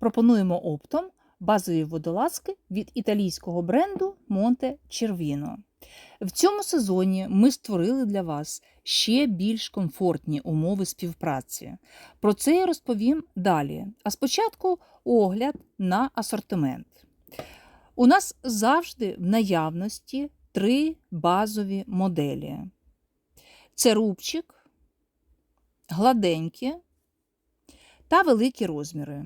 пропонуємо оптом базові водолазки від італійського бренду Monte Cervino. В цьому сезоні ми створили для вас ще більш комфортні умови співпраці. Про це я розповім далі. А спочатку огляд на асортимент. У нас завжди в наявності три базові моделі: це рубчик, гладенькі та великі розміри.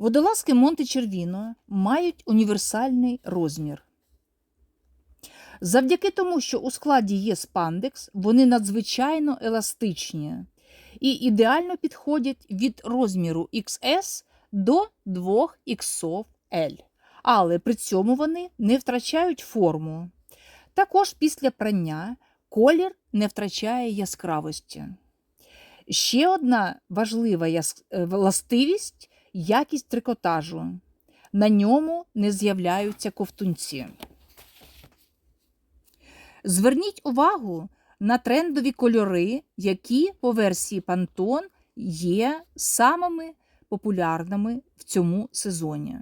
Водолазки Монте Червіно мають універсальний розмір. Завдяки тому, що у складі є спандекс, вони надзвичайно еластичні і ідеально підходять від розміру XS до 2XL. Але при цьому вони не втрачають форму. Також після прання колір не втрачає яскравості. Ще одна важлива е, властивість якість трикотажу. На ньому не з'являються ковтунці. Зверніть увагу на трендові кольори, які по версії Pantone є самими популярними в цьому сезоні.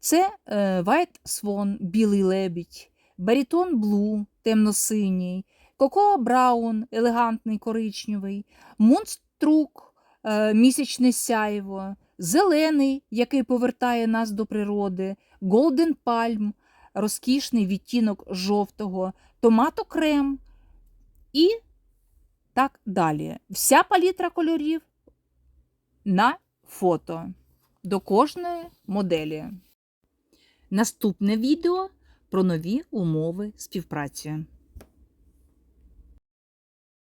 Це е, White Swan, білий лебідь, Барітон Blue, темно-синій, Коко Браун, елегантний коричневий, Мунструк, е, місячне сяйво, зелений, який повертає нас до природи, Golden Palm, розкішний відтінок жовтого, томатокрем і так далі. Вся палітра кольорів на фото до кожної моделі. Наступне відео про нові умови співпраці.